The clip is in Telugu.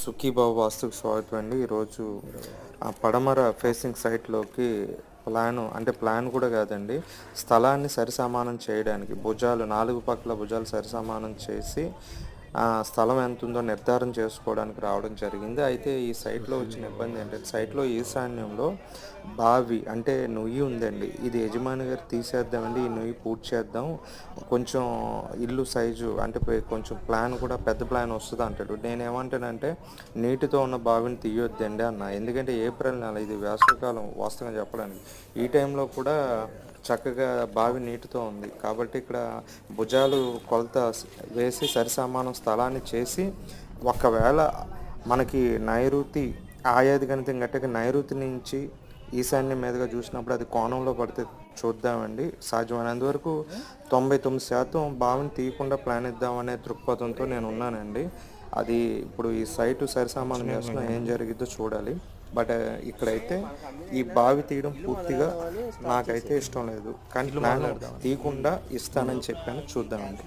సుఖీబాబు వాస్తుకు స్వాగతం అండి. ఈరోజు ఆ పడమర ఫేసింగ్ సైట్లోకి ప్లాన్ అంటే ప్లాన్ కూడా కాదండి స్థలాన్ని సరిసమానం చేయడానికి భుజాలు నాలుగు పక్కల భుజాలు సరిసమానం చేసి స్థలం ఎంత ఉందో నిర్ధారణ చేసుకోవడానికి రావడం జరిగింది. అయితే ఈ సైట్లో వచ్చిన ఇబ్బంది ఏంటంటే సైట్లో ఈశాన్యంలో బావి అంటే నుయ్యి ఉందండి. ఇది యజమాని గారు తీసేద్దామండి ఈ నుయ్యి పూర్తి చేద్దాం. కొంచెం ఇల్లు సైజు అంటే కొంచెం ప్లాన్ కూడా పెద్ద ప్లాన్ వస్తుంది అంటాడు. నేను ఏమంటానంటే నీటితో ఉన్న బావిని తీయొద్దండి అన్న. ఎందుకంటే ఏప్రిల్ నెల ఇది వేసవికాలం వాస్తవంగా చెప్పడానికి. ఈ టైంలో కూడా చక్కగా బావి నీటితో ఉంది. కాబట్టి ఇక్కడ భుజాలు కొలత వేసి సరిసమానం స్థలాన్ని చేసి ఒకవేళ మనకి నైరుతి ఆయాది గణితం గట్టక నైరుతి నుంచి ఈశాన్యం మీదుగా చూసినప్పుడు అది కోణంలో పడితే చూద్దామండి. సాధ్యమైనంత వరకు తొంభై తొమ్మిది శాతం బావిని తీయకుండా ప్లాన్ ఇద్దామనే దృక్పథంతో నేను ఉన్నానండి. అది ఇప్పుడు ఈ సైటు సరిసమానం చేస్తున్నా ఏం జరిగిద్దో చూడాలి. బట్ ఇక్కడైతే ఈ బావి తీయడం పూర్తిగా నాకైతే ఇష్టం లేదు. కానీ తీయకుండా ఇస్తానని చెప్పాను. చూద్దామండి.